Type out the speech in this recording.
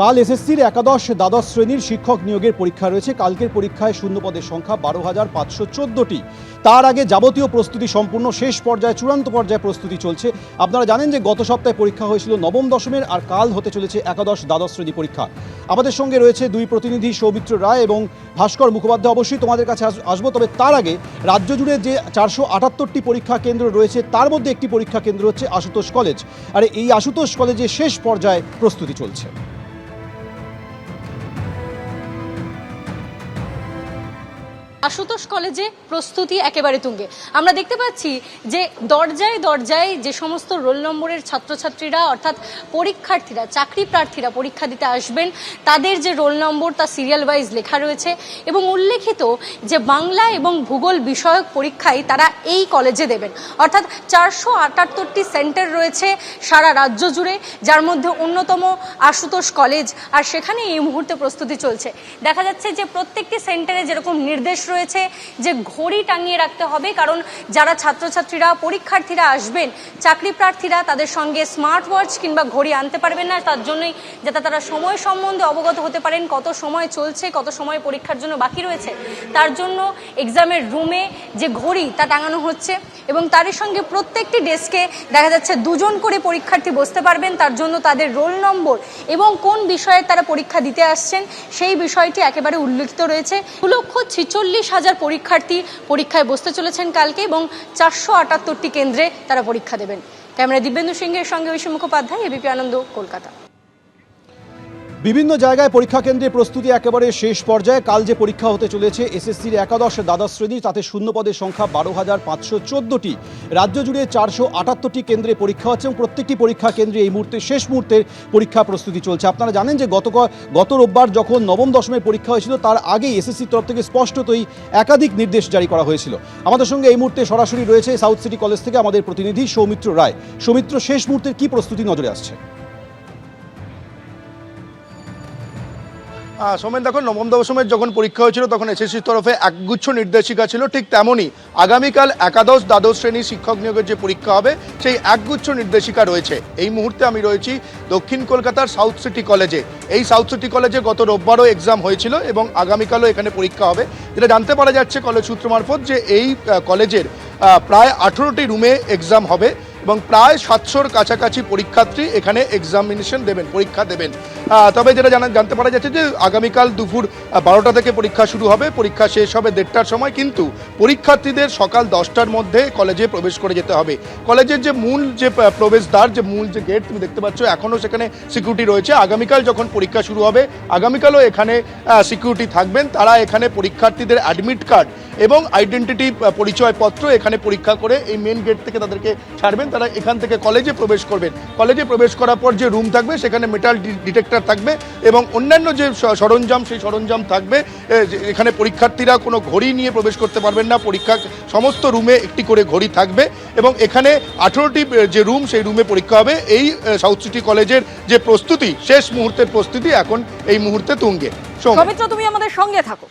কাল এসএসসির একাদশ দ্বাদশ শ্রেণির শিক্ষক নিয়োগের পরীক্ষা রয়েছে। কালকের পরীক্ষায় শূন্য পদের সংখ্যা বারো হাজার পাঁচশো চোদ্দোটি। তার আগে যাবতীয় প্রস্তুতি সম্পূর্ণ, শেষ পর্যায়ে চূড়ান্ত পর্যায়ে প্রস্তুতি চলছে। আপনারা জানেন যে গত সপ্তাহে পরীক্ষা হয়েছিল নবম দশমের আর কাল হতে চলেছে একাদশ দ্বাদশ শ্রেণি পরীক্ষা। আমাদের সঙ্গে রয়েছে দুই প্রতিনিধি, সৌমিত্র রায় এবং ভাস্কর মুখোপাধ্যায়। অবশ্যই তোমাদের কাছে আস- আসব। তবে তার আগে রাজ্য জুড়ে যে চারশো আটাত্তরটি পরীক্ষা কেন্দ্র রয়েছে, তার মধ্যে একটি পরীক্ষা কেন্দ্র হচ্ছে আশুতোষ কলেজ। আর এই আশুতোষ কলেজে শেষ পর্যায়ে প্রস্তুতি চলছে। আশুতোষ কলেজে প্রস্তুতি একেবারে তুঙ্গে। আমরা দেখতে পাচ্ছি যে দরজায় দরজায় যে সমস্ত রোল নম্বরের ছাত্রছাত্রীরা, অর্থাৎ পরীক্ষার্থীরা চাকরি প্রার্থীরা পরীক্ষা দিতে আসবেন, তাদের যে রোল নম্বর তা সিরিয়াল ওয়াইজ লেখা রয়েছে এবং উল্লেখিত যে বাংলা এবং ভূগোল বিষয়ক পরীক্ষায় তারা এই কলেজে দেবেন। অর্থাৎ চারশো আটাত্তরটি সেন্টার রয়েছে সারা রাজ্য জুড়ে, যার মধ্যে অন্যতম আশুতোষ কলেজ। আর সেখানে এই মুহূর্তে প্রস্তুতি চলছে। দেখা যাচ্ছে যে প্রত্যেকটি সেন্টারে যেরকম নির্দেশ রয়েছে যে ঘড়ি টাঙিয়ে রাখতে হবে, কারণ যারা ছাত্রছাত্রীরা, পরীক্ষার্থীরা আসবেন চাকরি প্রার্থীরা তাদের সঙ্গে স্মার্ট ওয়াচ কিংবা ঘড়ি আনতে পারবেন না। তার জন্যই যাতে তারা সময় সম্বন্ধে অবগত হতে পারেন, কত সময় চলছে, কত সময় পরীক্ষার জন্য বাকি রয়েছে। তার জন্য এক্সামের রুমে যে ঘড়ি, তা টাঙানো হচ্ছে এবং তারই সঙ্গে প্রত্যেকটি ডেস্কে দেখা যাচ্ছে দুজন করে পরীক্ষার্থী বসতে পারবেন। তার জন্য তাদের রোল নম্বর এবং কোন বিষয়ে তারা পরীক্ষা দিতে আসছেন, সেই বিষয়টি একেবারে উল্লেখিত রয়েছে। দু লক্ষ ছিচল্লিশ হাজার পরীক্ষার্থী পরীক্ষায় বসতে চলেছেন কালকে এবং চারশো আটাত্তরটি কেন্দ্রে তারা পরীক্ষা দেবেন। ক্যামেরা দিব্যেন্দু সিংহের সঙ্গে ঐশী মুখোপাধ্যায় এবিপি আনন্দ, কলকাতা। বিভিন্ন জায়গায় পরীক্ষা কেন্দ্রে প্রস্তুতি একেবারে শেষ পর্যায়ে। কাল যে পরীক্ষা হতে চলেছে, এসএসসির একাদশ দ্বাদশ শ্রেণি, তাতে শূন্য পদের সংখ্যা বারো হাজার পাঁচশো চোদ্দোটি। রাজ্য জুড়ে চারশো আটাত্তরটি কেন্দ্রে পরীক্ষা হচ্ছে এবং প্রত্যেকটি পরীক্ষা কেন্দ্রে এই মুহূর্তে, শেষ মুহূর্তের পরীক্ষা প্রস্তুতি চলছে। আপনারা জানেন যে গত গত রোববার যখন নবম দশমের পরীক্ষা হয়েছিল, তার আগেই এসএসসির তরফ থেকে স্পষ্টতই একাধিক নির্দেশ জারি করা হয়েছিল। আমাদের সঙ্গে এই মুহূর্তে সরাসরি রয়েছে সাউথ সিটি কলেজ থেকে আমাদের প্রতিনিধি সৌমিত্র রায়। সৌমিত্র, শেষ মুহূর্তের কি প্রস্তুতি নজরে আসছে? সোমেন, দেখো, নবম, দশমের যখন পরীক্ষা হয়েছিল, তখন এসএসসির তরফে একগুচ্ছ নির্দেশিকা ছিল। ঠিক তেমনই আগামীকাল একাদশ, দ্বাদশ শ্রেণি শিক্ষক নিয়োগের যে পরীক্ষা হবে, সেই একগুচ্ছ নির্দেশিকা রয়েছে। এই মুহূর্তে আমি রয়েছি দক্ষিণ কলকাতার সাউথ সিটি কলেজে এই সাউথ সিটি কলেজে গত রোববারও এক্সাম হয়েছিল এবং আগামীকালও এখানে পরীক্ষা হবে। যেটা জানতে পারা যাচ্ছে কলেজ সূত্র মারফত যে এই কলেজের প্রায় আঠেরোটি রুমে এক্সাম হবে এবং প্রায় সাতশোর কাছাকাছি পরীক্ষার্থী এখানে এক্সামিনেশন দেবেন, পরীক্ষা দেবেন। তবে যেটা জানা জানতে পারা যাচ্ছে যে আগামীকাল দুপুর বারোটা থেকে পরীক্ষা শুরু হবে। পরীক্ষা শেষ হবে দেড়টার সময়, কিন্তু পরীক্ষার্থীদের সকাল দশটার মধ্যে কলেজে প্রবেশ করে যেতে হবে। কলেজের যে মূল যে প্রবেশদ্বার, যে মূল যে গেট, তুমি দেখতে পাচ্ছ এখনও সেখানে সিকিউরিটি রয়েছে। আগামীকাল যখন পরীক্ষা শুরু হবে, আগামীকালও এখানে সিকিউরিটি থাকবেন। তারা এখানে পরীক্ষার্থীদের অ্যাডমিট কার্ড এবং আইডেন্টিটি পরিচয়পত্র এখানে পরীক্ষা করে এই মেন গেট থেকে তাদেরকে ছাড়বেন। তারা এখান থেকে কলেজে প্রবেশ করবেন। কলেজে প্রবেশ করার পর যে রুম থাকবে, সেখানে মেটাল ডিটেক্টর থাকবে এবং অন্যান্য যে সরঞ্জাম, সেই সরঞ্জাম থাকবে এখানে পরীক্ষার্থীরা কোনো ঘড়ি নিয়ে প্রবেশ করতে পারবেন না। পরীক্ষা, সমস্ত রুমে একটি করে ঘড়ি থাকবে এবং এখানে আঠেরোটি যে রুম, সেই রুমে পরীক্ষা হবে। এই সাউথ সিটি কলেজের যে প্রস্তুতি, শেষ মুহূর্তের প্রস্তুতি এখন এই মুহূর্তে তুঙ্গে। তুমি আমাদের সঙ্গে থাকো।